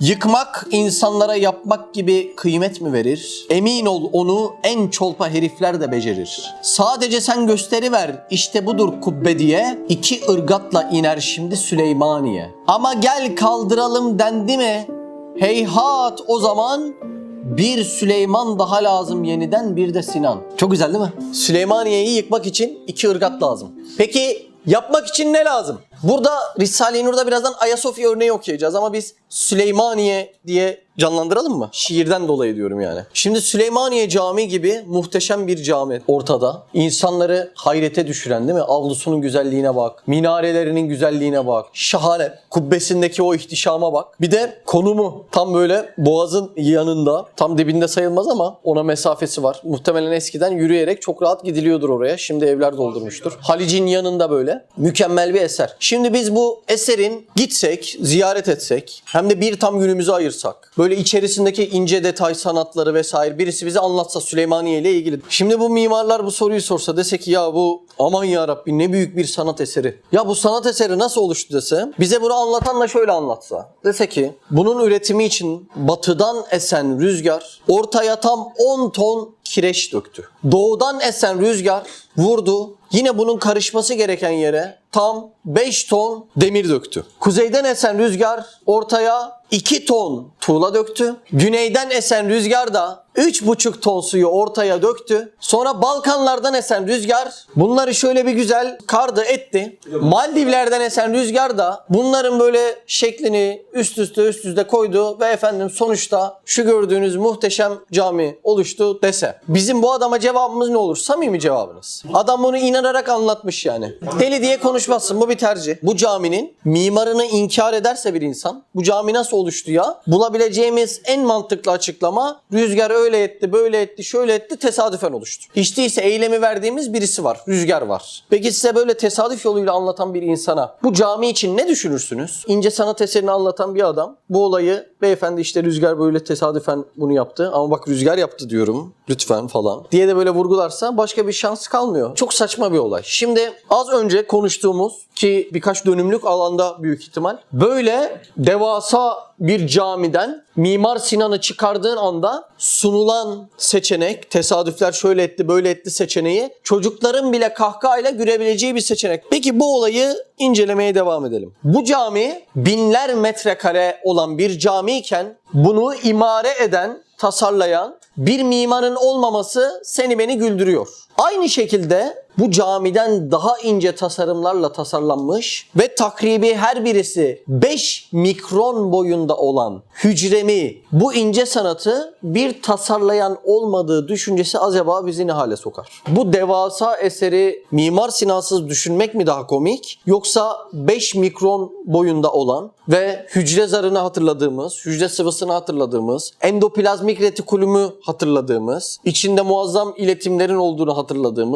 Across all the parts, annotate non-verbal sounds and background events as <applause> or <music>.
Yıkmak insanlara yapmak gibi kıymet mi verir? Emin ol onu en çolpa herifler de becerir. Sadece sen gösteri ver işte budur kubbe diye iki ırgatla iner şimdi Süleymaniye. Ama gel kaldıralım dendi mi? Heyhat o zaman bir Süleyman daha lazım yeniden bir de Sinan. Çok güzel değil mi? Süleymaniye'yi yıkmak için iki ırgat lazım. Peki yapmak için ne lazım? Burada Risale-i Nur'da birazdan Ayasofya örneği okuyacağız ama biz Süleymaniye diye canlandıralım mı? Şiirden dolayı diyorum yani. Şimdi Süleymaniye Camii gibi muhteşem bir cami ortada. İnsanları hayrete düşüren değil mi? Avlusunun güzelliğine bak. Minarelerinin güzelliğine bak. Şahane. Kubbesindeki o ihtişama bak. Bir de konumu tam böyle boğazın yanında. Tam dibinde sayılmaz ama ona mesafesi var. Muhtemelen eskiden yürüyerek çok rahat gidiliyordur oraya. Şimdi evler doldurmuştur. Halic'in yanında böyle. Mükemmel bir eser. Şimdi biz bu eserin gitsek, ziyaret etsek hem de bir tam günümüzü ayırsak. Böyle içerisindeki ince detay sanatları vesaire birisi bize anlatsa Süleymaniye ile ilgili. Şimdi bu mimarlar bu soruyu sorsa dese ki ya bu aman ya Rabbi ne büyük bir sanat eseri. Ya bu sanat eseri nasıl oluştu dese bize bunu anlatan da şöyle anlatsa. Dese ki bunun üretimi için batıdan esen rüzgar ortaya tam 10 ton kireç döktü. Doğudan esen rüzgar vurdu. Yine bunun karışması gereken yere tam 5 ton demir döktü. Kuzeyden esen rüzgar ortaya 2 ton tuğla döktü. Güneyden esen rüzgar da 3,5 ton suyu ortaya döktü. Sonra Balkanlardan esen rüzgar bunları şöyle bir güzel kardı etti. Maldivlerden esen rüzgar da bunların böyle şeklini üst üste üst üste koydu ve efendim sonuçta şu gördüğünüz muhteşem cami oluştu dese. Bizim bu adama cevabımız ne olur? Samimi cevabınız. Adam bunu inanarak anlatmış yani. Deli diye konuşmazsın bu bir tercih. Bu caminin mimarını inkar ederse bir insan bu cami nasıl oluştu ya? Bulabileceğimiz en mantıklı açıklama rüzgar öyle etti böyle etti şöyle etti tesadüfen oluştu. Hiç değilse eylemi verdiğimiz birisi var. Rüzgar var. Peki size böyle tesadüf yoluyla anlatan bir insana bu cami için ne düşünürsünüz? İnce sanat eserini anlatan bir adam bu olayı beyefendi işte rüzgar böyle tesadüfen bunu yaptı ama bak rüzgar yaptı diyorum lütfen falan diye de böyle vurgularsa başka bir şans kalmıyor. Çok saçma bir olay. Şimdi az önce konuştuğumuz ki birkaç dönümlük alanda büyük ihtimal böyle devasa bir camiden Mimar Sinan'ı çıkardığın anda sunulan seçenek, tesadüfler şöyle etti böyle etti seçeneği çocukların bile kahkahayla görebileceği bir seçenek. Peki bu olayı incelemeye devam edelim. Bu cami binler metrekare olan bir camiyken bunu imare eden, tasarlayan bir mimarın olmaması seni beni güldürüyor. Aynı şekilde bu camiden daha ince tasarımlarla tasarlanmış ve takribi her birisi 5 mikron boyunda olan hücremi bu ince sanatı bir tasarlayan olmadığı düşüncesi acaba bizi ne hale sokar? Bu devasa eseri Mimar Sinansız düşünmek mi daha komik yoksa 5 mikron boyunda olan ve hücre zarını hatırladığımız, hücre sıvısını hatırladığımız, endoplazmik retikulümü hatırladığımız, içinde muazzam iletimlerin olduğunu hatırladığımız,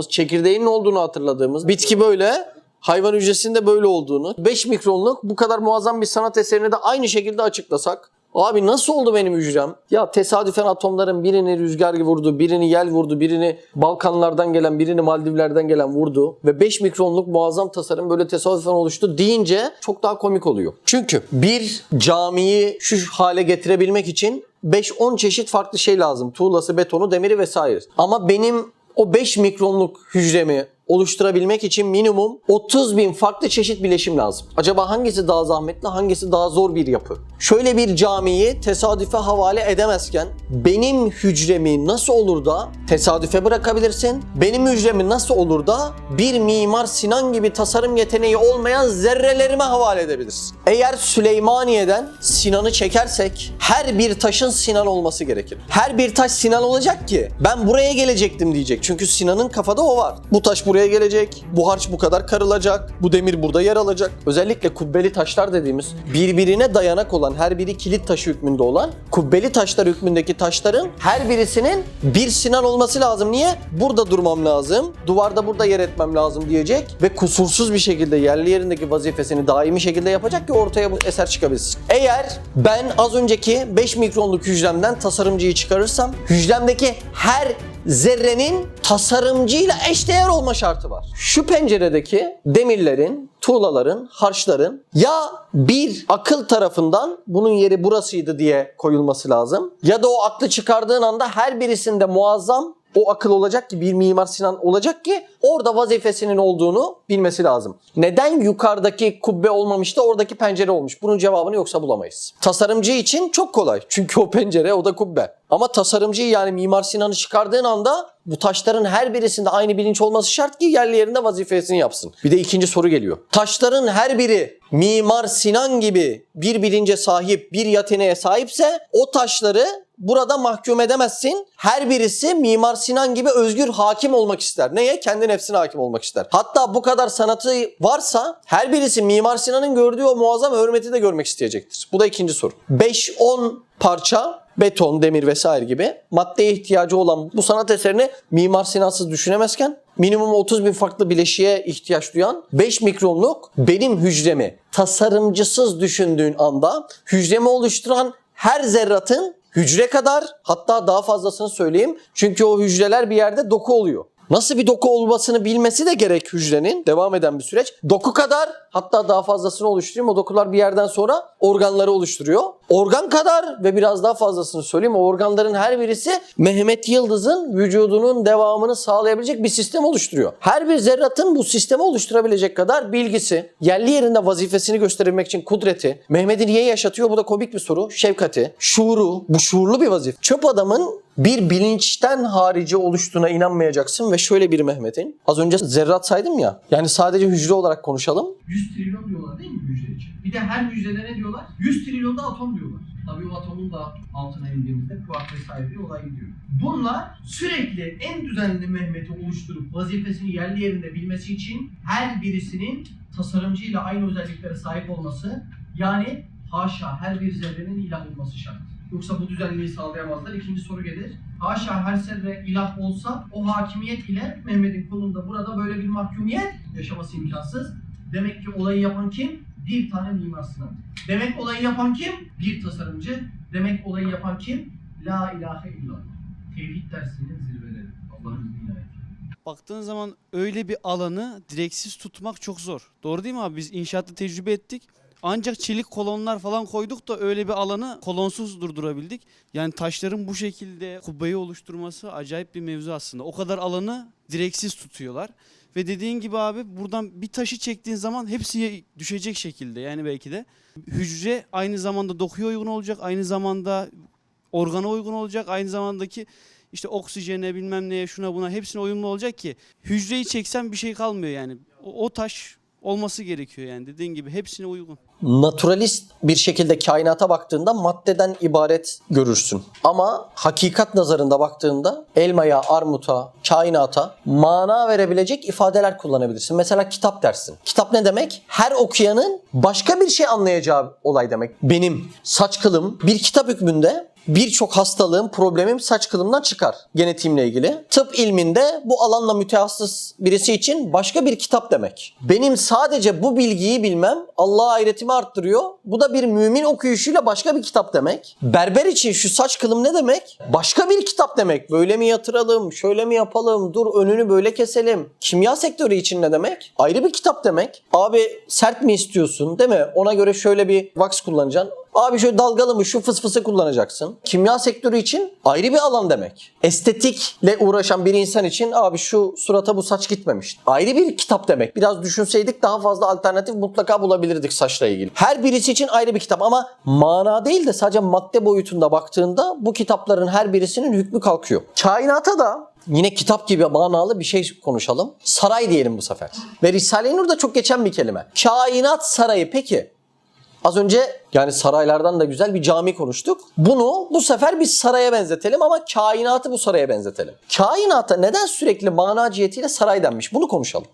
çekirdeğinin olduğunu hatırladığımız, bitki böyle hayvan hücresinde böyle olduğunu, 5 mikronluk bu kadar muazzam bir sanat eserini de aynı şekilde açıklasak Abi nasıl oldu benim hücrem? Ya tesadüfen atomların birini rüzgar vurdu, birini yel vurdu, birini Balkanlardan gelen, birini Maldivlerden gelen vurdu ve 5 mikronluk muazzam tasarım böyle tesadüfen oluştu deyince çok daha komik oluyor. Çünkü bir camiyi şu hale getirebilmek için 5-10 çeşit farklı şey lazım. Tuğlası, betonu, demiri vesaire. Ama benim o 5 mikronluk hücremi oluşturabilmek için minimum 30 bin farklı çeşit bileşim lazım. Acaba hangisi daha zahmetli, hangisi daha zor bir yapı? Şöyle bir camiyi tesadüfe havale edemezken benim hücremi nasıl olur da tesadüfe bırakabilirsin? Benim hücremi nasıl olur da bir mimar Sinan gibi tasarım yeteneği olmayan zerrelerime havale edebilirsin? Eğer Süleymaniye'den Sinan'ı çekersek her bir taşın Sinan olması gerekir. Her bir taş Sinan olacak ki ben buraya gelecektim diyecek. Çünkü Sinan'ın kafada o var. Bu taş buraya gelecek, bu harç bu kadar karılacak, bu demir burada yer alacak. Özellikle kubbeli taşlar dediğimiz birbirine dayanak olan, her biri kilit taşı hükmünde olan kubbeli taşlar hükmündeki taşların her birisinin bir Sinan olması lazım. Niye? Burada durmam lazım, duvarda burada yer etmem lazım diyecek ve kusursuz bir şekilde yerli yerindeki vazifesini daimi şekilde yapacak ki ortaya bu eser çıkabilsin. Eğer ben az önceki 5 mikronluk hücremden tasarımcıyı çıkarırsam hücremdeki her zerrenin tasarımcıyla eşdeğer olma şartı var. Şu penceredeki demirlerin, tuğlaların, harçların ya bir akıl tarafından bunun yeri burasıydı diye koyulması lazım ya da o aklı çıkardığın anda her birisinde muazzam o akıl olacak ki bir Mimar Sinan olacak ki orada vazifesinin olduğunu bilmesi lazım. Neden yukarıdaki kubbe olmamış da oradaki pencere olmuş? Bunun cevabını yoksa bulamayız. Tasarımcı için çok kolay. <laughs> Çünkü o pencere o da kubbe. Ama tasarımcıyı yani Mimar Sinan'ı çıkardığın anda bu taşların her birisinde aynı bilinç olması şart ki yerli yerinde vazifesini yapsın. Bir de ikinci soru geliyor. Taşların her biri Mimar Sinan gibi bir bilince sahip, bir yeteneğe sahipse o taşları burada mahkum edemezsin. Her birisi Mimar Sinan gibi özgür hakim olmak ister. Neye? Kendi nefsine hakim olmak ister. Hatta bu kadar sanatı varsa her birisi Mimar Sinan'ın gördüğü o muazzam hürmeti de görmek isteyecektir. Bu da ikinci soru. 5-10 parça beton, demir vesaire gibi maddeye ihtiyacı olan bu sanat eserini Mimar Sinansız düşünemezken minimum 30 bin farklı bileşiğe ihtiyaç duyan 5 mikronluk benim hücremi tasarımcısız düşündüğün anda hücremi oluşturan her zerratın hücre kadar hatta daha fazlasını söyleyeyim. Çünkü o hücreler bir yerde doku oluyor. Nasıl bir doku olmasını bilmesi de gerek hücrenin. Devam eden bir süreç. Doku kadar hatta daha fazlasını oluşturayım. O dokular bir yerden sonra organları oluşturuyor. Organ kadar ve biraz daha fazlasını söyleyeyim. O organların her birisi Mehmet Yıldız'ın vücudunun devamını sağlayabilecek bir sistem oluşturuyor. Her bir zerratın bu sistemi oluşturabilecek kadar bilgisi, yerli yerinde vazifesini gösterebilmek için kudreti, Mehmet'i niye yaşatıyor? Bu da komik bir soru. Şefkati, şuuru, bu şuurlu bir vazife. Çöp adamın bir bilinçten harici oluştuğuna inanmayacaksın ve şöyle bir Mehmet'in. Az önce zerrat saydım ya. Yani sadece hücre olarak konuşalım. 100 trilyon diyorlar değil mi hücre için? Bir de her hücrede ne diyorlar? 100 trilyon da atom diyorlar. Tabii o atomun da altına indiğimizde kuark vesaire diye olay gidiyor. Bunlar sürekli en düzenli Mehmet'i oluşturup vazifesini yerli yerinde bilmesi için her birisinin tasarımcıyla aynı özelliklere sahip olması yani haşa her bir zerrenin ilah olması şart. Yoksa bu düzenliği sağlayamazlar. İkinci soru gelir. Haşa her zerre ilah olsa o hakimiyet ile Mehmet'in kulunda burada böyle bir mahkumiyet yaşaması imkansız. Demek ki olayı yapan kim? Bir tane Mimar Sinan. Demek olayı yapan kim? Bir tasarımcı. Demek olayı yapan kim? La ilahe illallah. Tevhid dersinin zirveleri. Allah'ın izniyle. Baktığın zaman öyle bir alanı direksiz tutmak çok zor. Doğru değil mi abi? Biz inşaatta tecrübe ettik. Ancak çelik kolonlar falan koyduk da öyle bir alanı kolonsuz durdurabildik. Yani taşların bu şekilde kubbeyi oluşturması acayip bir mevzu aslında. O kadar alanı direksiz tutuyorlar. Ve dediğin gibi abi buradan bir taşı çektiğin zaman hepsi düşecek şekilde yani belki de. Hücre aynı zamanda dokuya uygun olacak, aynı zamanda organa uygun olacak, aynı zamandaki işte oksijene bilmem neye şuna buna hepsine uyumlu olacak ki hücreyi çeksen bir şey kalmıyor yani. O, o taş olması gerekiyor yani dediğin gibi hepsine uygun. Naturalist bir şekilde kainata baktığında maddeden ibaret görürsün. Ama hakikat nazarında baktığında elmaya, armuta, kainata mana verebilecek ifadeler kullanabilirsin. Mesela kitap dersin. Kitap ne demek? Her okuyanın başka bir şey anlayacağı olay demek. Benim saç kılım bir kitap hükmünde birçok hastalığım, problemim saç kılımdan çıkar genetiğimle ilgili. Tıp ilminde bu alanla mütehassıs birisi için başka bir kitap demek. Benim sadece bu bilgiyi bilmem Allah'a hayretimi arttırıyor. Bu da bir mümin okuyuşuyla başka bir kitap demek. Berber için şu saç kılım ne demek? Başka bir kitap demek. Böyle mi yatıralım, şöyle mi yapalım, dur önünü böyle keselim. Kimya sektörü için ne demek? Ayrı bir kitap demek. Abi sert mi istiyorsun değil mi? Ona göre şöyle bir wax kullanacaksın. Abi şöyle dalgalı mı şu fıs fısı kullanacaksın. Kimya sektörü için ayrı bir alan demek. Estetikle uğraşan bir insan için abi şu surata bu saç gitmemiş. Ayrı bir kitap demek. Biraz düşünseydik daha fazla alternatif mutlaka bulabilirdik saçla ilgili. Her birisi için ayrı bir kitap ama mana değil de sadece madde boyutunda baktığında bu kitapların her birisinin hükmü kalkıyor. Kainata da Yine kitap gibi manalı bir şey konuşalım. Saray diyelim bu sefer. Ve Risale-i Nur'da çok geçen bir kelime. Kainat sarayı peki Az önce yani saraylardan da güzel bir cami konuştuk. Bunu bu sefer bir saraya benzetelim ama kainatı bu saraya benzetelim. Kainata neden sürekli mana cihetiyle saray denmiş? Bunu konuşalım.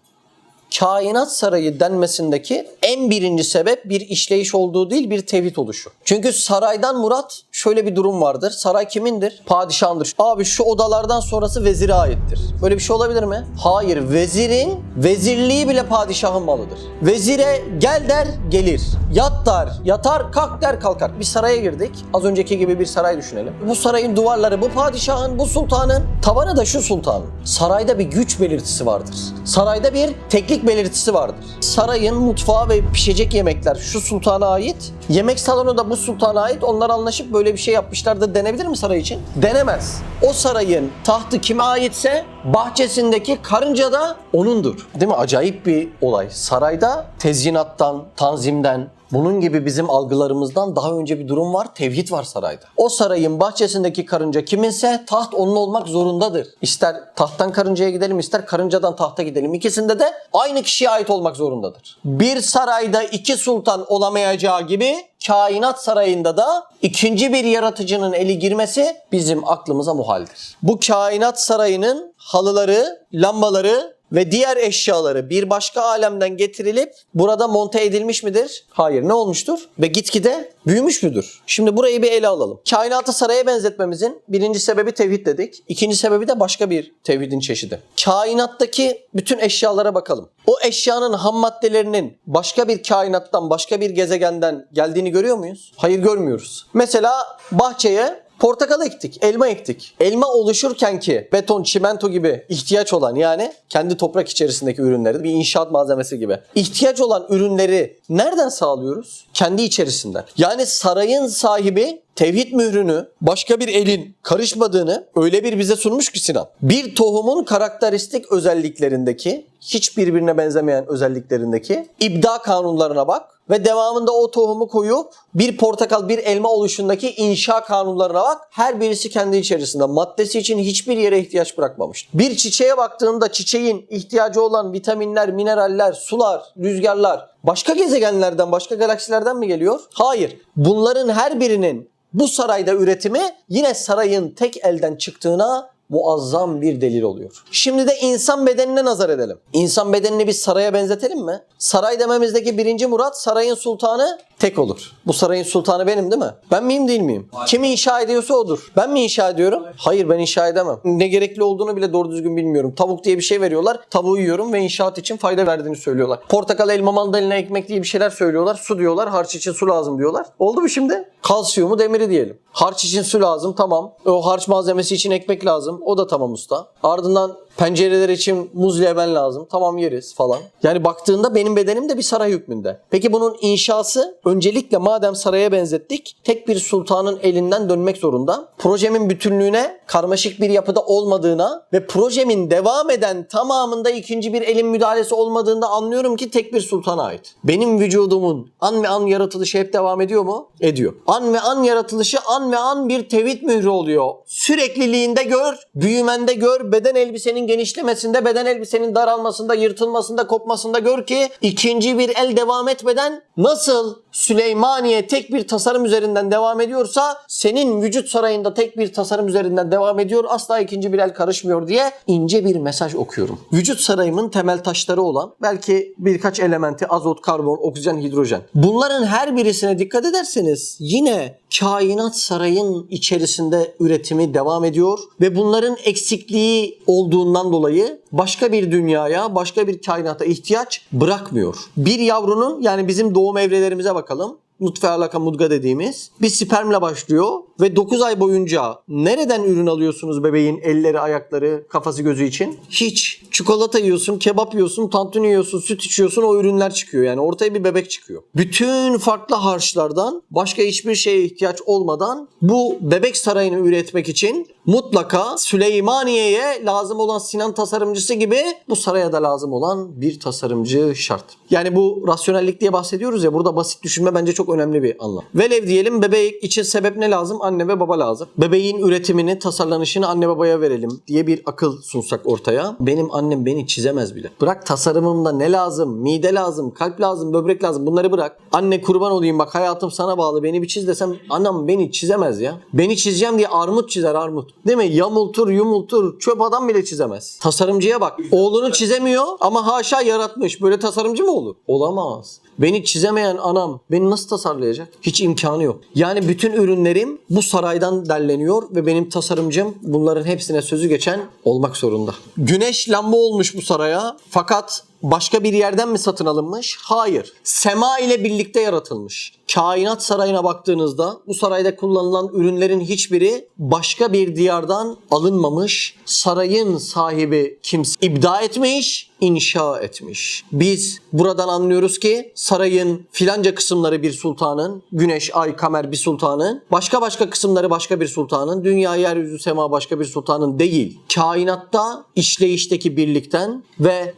Kainat sarayı denmesindeki en birinci sebep bir işleyiş olduğu değil bir tevhid oluşu. Çünkü saraydan murat şöyle bir durum vardır. Saray kimindir? Padişahındır. Abi şu odalardan sonrası vezire aittir. Böyle bir şey olabilir mi? Hayır. Vezirin vezirliği bile padişahın malıdır. Vezire gel der gelir. Yat der yatar kalk der kalkar. Bir saraya girdik. Az önceki gibi bir saray düşünelim. Bu sarayın duvarları bu padişahın, bu sultanın. Tavanı da şu sultanın. Sarayda bir güç belirtisi vardır. Sarayda bir teklik belirtisi vardır. Sarayın mutfağı ve pişecek yemekler şu sultana ait. Yemek salonu da bu sultana ait. Onlar anlaşıp böyle bir şey yapmışlardır denebilir mi saray için? Denemez. O sarayın tahtı kime aitse bahçesindeki karınca da onundur. Değil mi? Acayip bir olay. Sarayda tezyinattan, tanzimden, bunun gibi bizim algılarımızdan daha önce bir durum var. Tevhid var sarayda. O sarayın bahçesindeki karınca kiminse taht onun olmak zorundadır. İster tahttan karıncaya gidelim ister karıncadan tahta gidelim. İkisinde de aynı kişiye ait olmak zorundadır. Bir sarayda iki sultan olamayacağı gibi kainat sarayında da ikinci bir yaratıcının eli girmesi bizim aklımıza muhaldir. Bu kainat sarayının halıları, lambaları ve diğer eşyaları bir başka alemden getirilip burada monte edilmiş midir? Hayır. Ne olmuştur? Ve gitgide büyümüş müdür? Şimdi burayı bir ele alalım. Kainatı saraya benzetmemizin birinci sebebi tevhid dedik. İkinci sebebi de başka bir tevhidin çeşidi. Kainattaki bütün eşyalara bakalım. O eşyanın ham maddelerinin başka bir kainattan, başka bir gezegenden geldiğini görüyor muyuz? Hayır görmüyoruz. Mesela bahçeye Portakal ektik, elma ektik. Elma oluşurken ki beton, çimento gibi ihtiyaç olan yani kendi toprak içerisindeki ürünleri bir inşaat malzemesi gibi. ihtiyaç olan ürünleri nereden sağlıyoruz? Kendi içerisinden. Yani sarayın sahibi tevhid mührünü başka bir elin karışmadığını öyle bir bize sunmuş ki Sinan. Bir tohumun karakteristik özelliklerindeki hiç birbirine benzemeyen özelliklerindeki ibda kanunlarına bak ve devamında o tohumu koyup bir portakal bir elma oluşundaki inşa kanunlarına bak. Her birisi kendi içerisinde maddesi için hiçbir yere ihtiyaç bırakmamış. Bir çiçeğe baktığında çiçeğin ihtiyacı olan vitaminler, mineraller, sular, rüzgarlar başka gezegenlerden, başka galaksilerden mi geliyor? Hayır. Bunların her birinin bu sarayda üretimi yine sarayın tek elden çıktığına muazzam bir delil oluyor. Şimdi de insan bedenine nazar edelim. İnsan bedenini bir saraya benzetelim mi? Saray dememizdeki birinci murat sarayın sultanı tek olur. Bu sarayın sultanı benim değil mi? Ben miyim değil miyim? Kim inşa ediyorsa odur. Ben mi inşa ediyorum? Hayır ben inşa edemem. Ne gerekli olduğunu bile doğru düzgün bilmiyorum. Tavuk diye bir şey veriyorlar. Tavuğu yiyorum ve inşaat için fayda verdiğini söylüyorlar. Portakal, elma, mandalina, ekmek diye bir şeyler söylüyorlar. Su diyorlar. Harç için su lazım diyorlar. Oldu mu şimdi? Kalsiyumu, demiri diyelim. Harç için su lazım tamam. O harç malzemesi için ekmek lazım. O da tamam usta. Ardından pencereler için muz lemen lazım. Tamam yeriz falan. Yani baktığında benim bedenim de bir saray hükmünde. Peki bunun inşası öncelikle madem saraya benzettik tek bir sultanın elinden dönmek zorunda. Projemin bütünlüğüne karmaşık bir yapıda olmadığına ve projemin devam eden tamamında ikinci bir elin müdahalesi olmadığında anlıyorum ki tek bir sultana ait. Benim vücudumun an ve an yaratılışı hep devam ediyor mu? Ediyor. An ve an yaratılışı an ve an bir tevhid mührü oluyor. Sürekliliğinde gör, büyümende gör, beden elbisenin genişlemesinde, beden elbisenin daralmasında, yırtılmasında, kopmasında gör ki ikinci bir el devam etmeden nasıl Süleymaniye tek bir tasarım üzerinden devam ediyorsa senin vücut sarayında tek bir tasarım üzerinden devam ediyor. Asla ikinci bir el karışmıyor diye ince bir mesaj okuyorum. Vücut sarayımın temel taşları olan belki birkaç elementi azot, karbon, oksijen, hidrojen. Bunların her birisine dikkat ederseniz yine kainat sarayın içerisinde üretimi devam ediyor ve bunların eksikliği olduğundan dolayı başka bir dünyaya, başka bir kainata ihtiyaç bırakmıyor. Bir yavrunun yani bizim doğum evrelerimize bakalım nutfe alaka mudga dediğimiz bir spermle başlıyor ve 9 ay boyunca nereden ürün alıyorsunuz bebeğin elleri, ayakları, kafası, gözü için? Hiç. Çikolata yiyorsun, kebap yiyorsun, tantuni yiyorsun, süt içiyorsun o ürünler çıkıyor. Yani ortaya bir bebek çıkıyor. Bütün farklı harçlardan başka hiçbir şeye ihtiyaç olmadan bu bebek sarayını üretmek için mutlaka Süleymaniye'ye lazım olan Sinan tasarımcısı gibi bu saraya da lazım olan bir tasarımcı şart. Yani bu rasyonellik diye bahsediyoruz ya burada basit düşünme bence çok önemli bir anlam. Velev diyelim bebek için sebep ne lazım? Anne ve baba lazım. Bebeğin üretimini, tasarlanışını anne babaya verelim diye bir akıl sunsak ortaya. Benim annem beni çizemez bile. Bırak tasarımımda ne lazım? Mide lazım, kalp lazım, böbrek lazım. Bunları bırak. Anne kurban olayım bak hayatım sana bağlı. Beni bir çiz desem anam beni çizemez ya. Beni çizeceğim diye armut çizer armut. Değil mi? Yamultur, yumultur. Çöp adam bile çizemez. Tasarımcıya bak. Oğlunu çizemiyor ama haşa yaratmış. Böyle tasarımcı mı olur? Olamaz. Beni çizemeyen anam beni nasıl tasarlayacak? Hiç imkanı yok. Yani bütün ürünlerim bu saraydan derleniyor ve benim tasarımcım bunların hepsine sözü geçen olmak zorunda. Güneş lamba olmuş bu saraya fakat başka bir yerden mi satın alınmış? Hayır. Sema ile birlikte yaratılmış. Kainat sarayına baktığınızda bu sarayda kullanılan ürünlerin hiçbiri başka bir diyardan alınmamış. Sarayın sahibi kimse ibda etmiş, inşa etmiş. Biz buradan anlıyoruz ki sarayın filanca kısımları bir sultanın, güneş, ay, kamer bir sultanın, başka başka kısımları başka bir sultanın, dünya, yeryüzü, sema başka bir sultanın değil. Kainatta işleyişteki birlikten ve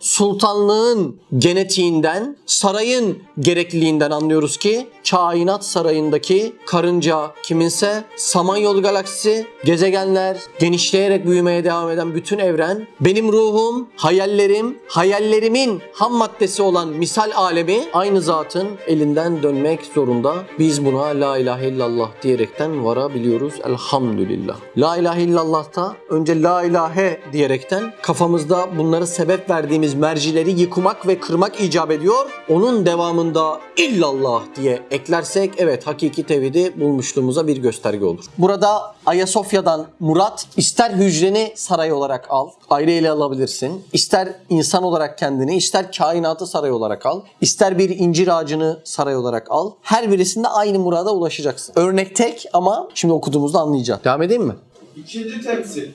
sultanlığın genetiğinden, sarayın gerekliliğinden anlıyoruz ki kainat sarayındaki karınca kiminse Samanyolu galaksisi, gezegenler, genişleyerek büyümeye devam eden bütün evren, benim ruhum, hayallerim, hayallerimin ham maddesi olan misal alemi aynı zatın elinden dönmek zorunda. Biz buna la ilahe illallah diyerekten varabiliyoruz elhamdülillah. La ilahe illallah'ta önce la ilahe diyerekten kafamızda bunları sebep verdiğimiz mercileri yıkmak ve kırmak icap ediyor. Onun devamında illallah diye eklersek evet hakiki tevhidi bulmuşluğumuza bir gösterge olur. Burada Ayasofya'dan Murat ister hücreni saray olarak al, ayrı ele alabilirsin. İster insan olarak kendini, ister kainatı saray olarak al. ister bir incir ağacını saray olarak al. Her birisinde aynı murada ulaşacaksın. Örnek tek ama şimdi okuduğumuzda anlayacağız. Devam edeyim mi? İkinci temsil.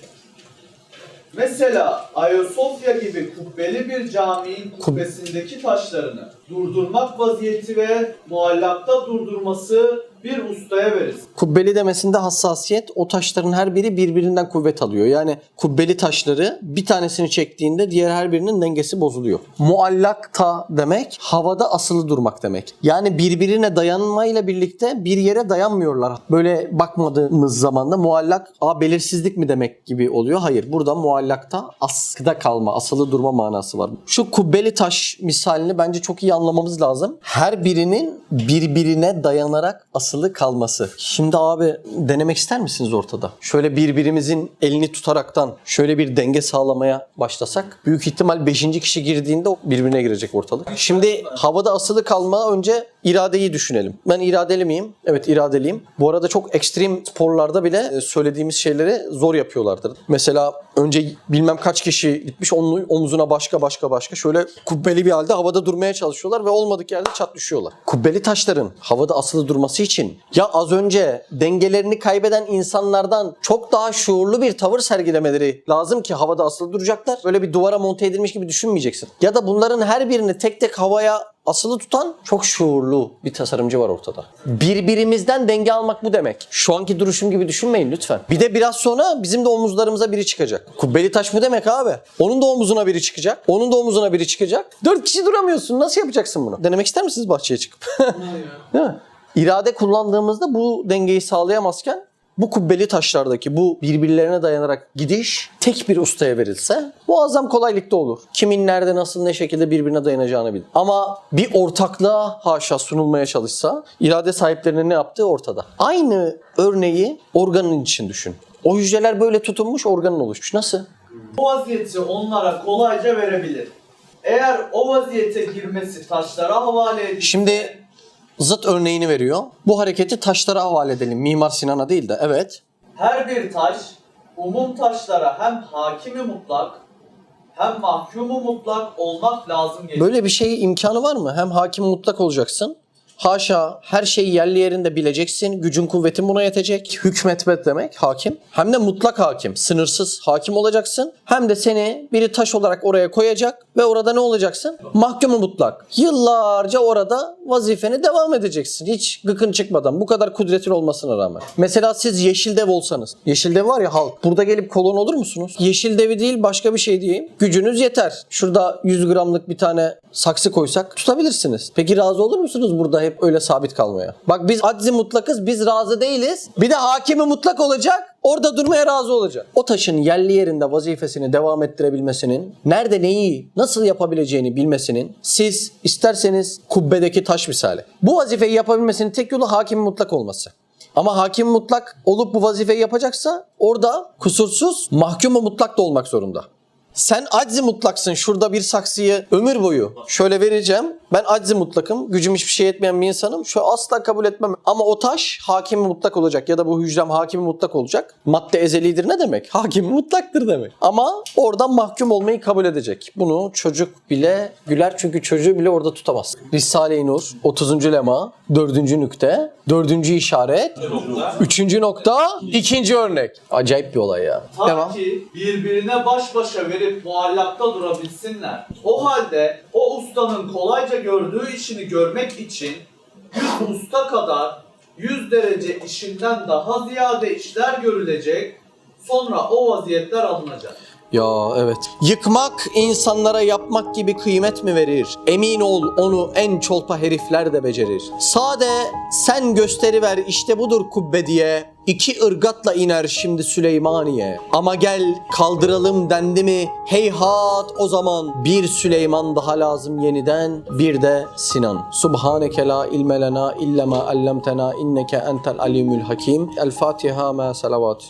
Mesela Ayasofya gibi kubbeli bir caminin kubbesindeki taşlarını durdurmak vaziyeti ve muallakta durdurması bir ustaya verir. Kubbeli demesinde hassasiyet o taşların her biri birbirinden kuvvet alıyor. Yani kubbeli taşları bir tanesini çektiğinde diğer her birinin dengesi bozuluyor. Muallakta demek havada asılı durmak demek. Yani birbirine dayanmayla birlikte bir yere dayanmıyorlar. Böyle bakmadığımız zaman da muallak a belirsizlik mi demek gibi oluyor. Hayır burada muallakta askıda kalma, asılı durma manası var. Şu kubbeli taş misalini bence çok iyi anlamamız lazım. Her birinin birbirine dayanarak asılı kalması. Şimdi abi denemek ister misiniz ortada? Şöyle birbirimizin elini tutaraktan şöyle bir denge sağlamaya başlasak büyük ihtimal 5. kişi girdiğinde birbirine girecek ortalık. Şimdi havada asılı kalma önce iradeyi düşünelim. Ben iradeli miyim? Evet iradeliyim. Bu arada çok ekstrem sporlarda bile e, söylediğimiz şeyleri zor yapıyorlardır. Mesela önce bilmem kaç kişi gitmiş onun omzuna başka başka başka şöyle kubbeli bir halde havada durmaya çalışıyorlar ve olmadık yerde çat düşüyorlar. Kubbeli taşların havada asılı durması için ya az önce dengelerini kaybeden insanlardan çok daha şuurlu bir tavır sergilemeleri lazım ki havada asılı duracaklar. Böyle bir duvara monte edilmiş gibi düşünmeyeceksin. Ya da bunların her birini tek tek havaya asılı tutan çok şuurlu bir tasarımcı var ortada. Birbirimizden denge almak bu demek. Şu anki duruşum gibi düşünmeyin lütfen. Bir de biraz sonra bizim de omuzlarımıza biri çıkacak. Kubbeli taş bu demek abi. Onun da omuzuna biri çıkacak. Onun da omuzuna biri çıkacak. Dört kişi duramıyorsun. Nasıl yapacaksın bunu? Denemek ister misiniz bahçeye çıkıp? <laughs> Değil mi? İrade kullandığımızda bu dengeyi sağlayamazken bu kubbeli taşlardaki bu birbirlerine dayanarak gidiş tek bir ustaya verilse muazzam kolaylıkta olur. Kimin nerede nasıl ne şekilde birbirine dayanacağını bilir. Ama bir ortaklığa haşa sunulmaya çalışsa irade sahiplerinin ne yaptığı ortada. Aynı örneği organın için düşün. O hücreler böyle tutunmuş organın oluşmuş. Nasıl? Bu vaziyeti onlara kolayca verebilir. Eğer o vaziyete girmesi taşlara havale edilir. Şimdi zıt örneğini veriyor. Bu hareketi taşlara havale edelim. Mimar Sinan'a değil de. Evet. Her bir taş umum taşlara hem hakimi mutlak hem mahkumu mutlak olmak lazım gelir. Böyle bir şey imkanı var mı? Hem hakim mutlak olacaksın. Haşa her şeyi yerli yerinde bileceksin. Gücün kuvvetin buna yetecek. Hükmetmek demek hakim. Hem de mutlak hakim. Sınırsız hakim olacaksın. Hem de seni biri taş olarak oraya koyacak ve orada ne olacaksın? Mahkumu mutlak. Yıllarca orada vazifeni devam edeceksin. Hiç gıkın çıkmadan. Bu kadar kudretin olmasına rağmen. Mesela siz yeşil dev olsanız. Yeşil dev var ya halk. Burada gelip kolon olur musunuz? Yeşil devi değil başka bir şey diyeyim. Gücünüz yeter. Şurada 100 gramlık bir tane saksı koysak tutabilirsiniz. Peki razı olur musunuz burada hep öyle sabit kalmaya? Bak biz aczi mutlakız. Biz razı değiliz. Bir de hakimi mutlak olacak. Orada durmaya razı olacak. O taşın yerli yerinde vazifesini devam ettirebilmesinin, nerede neyi, nasıl yapabileceğini bilmesinin, siz isterseniz kubbedeki taş misali. Bu vazifeyi yapabilmesinin tek yolu hakim mutlak olması. Ama hakim mutlak olup bu vazifeyi yapacaksa orada kusursuz mahkumu mutlak da olmak zorunda. Sen aczi mutlaksın. Şurada bir saksıyı ömür boyu şöyle vereceğim. Ben aczi mutlakım. Gücüm hiçbir şey etmeyen bir insanım. Şu asla kabul etmem. Ama o taş hakimi mutlak olacak ya da bu hücrem hakimi mutlak olacak. Madde ezelidir ne demek? <laughs> Hakimi mutlaktır demek. Ama oradan mahkum olmayı kabul edecek. Bunu çocuk bile güler çünkü çocuğu bile orada tutamaz. Risale-i Nur 30. lema 4. nükte 4. işaret 3. nokta 2. örnek. Acayip bir olay ya. Ta Devam. ki birbirine baş başa verip muallakta durabilsinler. O halde o ustanın kolayca gördüğü işini görmek için 100 usta kadar 100 derece işinden daha ziyade işler görülecek. Sonra o vaziyetler alınacak. Ya evet. Yıkmak insanlara yapmak gibi kıymet mi verir? Emin ol onu en çolpa herifler de becerir. Sade sen gösteri ver işte budur kubbe diye. İki ırgatla iner şimdi Süleymaniye. Ama gel kaldıralım dendi mi heyhat o zaman bir Süleyman daha lazım yeniden bir de Sinan. Subhaneke la ilme lena illa ma allamtena inneke entel alimul hakim. El Fatiha ma salavat.